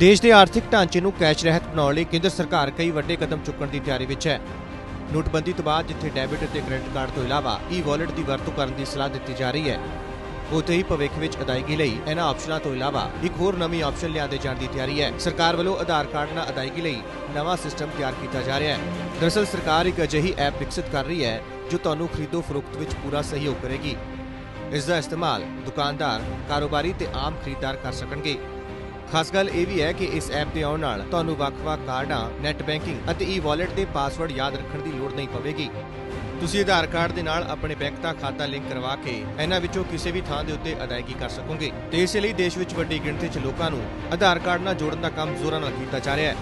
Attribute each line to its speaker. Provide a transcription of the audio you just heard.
Speaker 1: ਦੇਸ਼ ਦੇ ਆਰਥਿਕ ਢਾਂਚੇ ਨੂੰ ਕੈਸ਼ ਰਹਿਤ ਬਣਾਉਣ ਲਈ ਕੇਂਦਰ ਸਰਕਾਰ ਕਈ ਵੱਡੇ ਕਦਮ ਚੁੱਕਣ ਦੀ ਤਿਆਰੀ ਵਿੱਚ ਹੈ। ਨੋਟਬੰਦੀ ਤੋਂ ਬਾਅਦ ਜਿੱਥੇ ਡੈਬਿਟ ਅਤੇ ਕ੍ਰੈਡਿਟ ਕਾਰਡ ਤੋਂ ਇਲਾਵਾ ਈ-ਵਾਲਟ ਦੀ ਵਰਤੋਂ ਕਰਨ ਦੀ ਸਲਾਹ ਦਿੱਤੀ ਜਾ ਰਹੀ ਹੈ, ਉੱਥੇ ਹੀ ਭਵਿੱਖ ਵਿੱਚ ਅਦਾਇਗੀ ਲਈ ਇਹਨਾਂ ਆਪਸ਼ਨਾਂ ਤੋਂ ਇਲਾਵਾ ਇੱਕ ਹੋਰ ਨਵੀਂ ਆਪਸ਼ਨ ਲਿਆਂਦੇ ਜਾਣ ਦੀ ਤਿਆਰੀ ਹੈ। ਸਰਕਾਰ ਵੱਲੋਂ ਆਧਾਰ ਕਾਰਡ ਨਾਲ ਅਦਾਇਗੀ ਲਈ ਨਵਾਂ ਸਿਸਟਮ ਤਿਆਰ ਕੀਤਾ ਜਾ ਰਿਹਾ ਹੈ। ਦਰਅਸਲ ਸਰਕਾਰ ਇੱਕ ਅਜਿਹੀ ਐਪ ਵਿਕਸਿਤ ਕਰ ਰਹੀ ਹੈ ਜੋ ਤੁਹਾਨੂੰ ਖਰੀਦੋ ਫਰੋਖਤ ਵਿੱਚ ਪੂਰਾ ਸਹਿਯੋਗ ਕਰੇਗੀ। ਇਸ ਦਾ ਇਸਤੇਮਾਲ ਦੁਕਾਨਦਾਰ, ਕਾਰੋਬਾਰੀ ਤੇ ਆਮ ਖਰੀਦਦਾਰ ਕਰ ਸਕਣਗੇ। ਖਾਸ ਗੱਲ ਇਹ ਵੀ ਹੈ ਕਿ ਇਸ ਐਪ ਦੇ ਆਉਣ ਨਾਲ ਤੁਹਾਨੂੰ ਵੱਖ-ਵੱਖ ਕਾਰਡਾਂ, ਨੈਟ ਬੈਂਕਿੰਗ ਅਤੇ ਈ-ਵਾਲਟ ਦੇ ਪਾਸਵਰਡ ਯਾਦ ਰੱਖਣ ਦੀ ਲੋੜ ਨਹੀਂ ਪਵੇਗੀ। ਤੁਸੀਂ ਆਧਾਰ ਕਾਰਡ ਦੇ ਨਾਲ ਆਪਣੇ ਬੈਂਕ ਦਾ ਖਾਤਾ ਲਿੰਕ ਕਰਵਾ ਕੇ ਇਹਨਾਂ ਵਿੱਚੋਂ ਕਿਸੇ ਵੀ ਥਾਂ ਦੇ ਉੱਤੇ ਅਦਾਇਗੀ ਕਰ ਸਕੋਗੇ। ਤੇ ਇਸੇ ਲਈ ਦੇਸ਼ ਵਿੱਚ ਵੱਡੀ ਗਿਣਤੀ 'ਚ ਲੋਕਾਂ ਨੂੰ ਆਧਾਰ ਕਾਰਡ ਨਾਲ ਜੋੜਨ ਦਾ ਕੰਮ ਜ਼ੋਰਾਂ ਨਾਲ ਕੀਤਾ ਜਾ ਰਿਹਾ ਹੈ।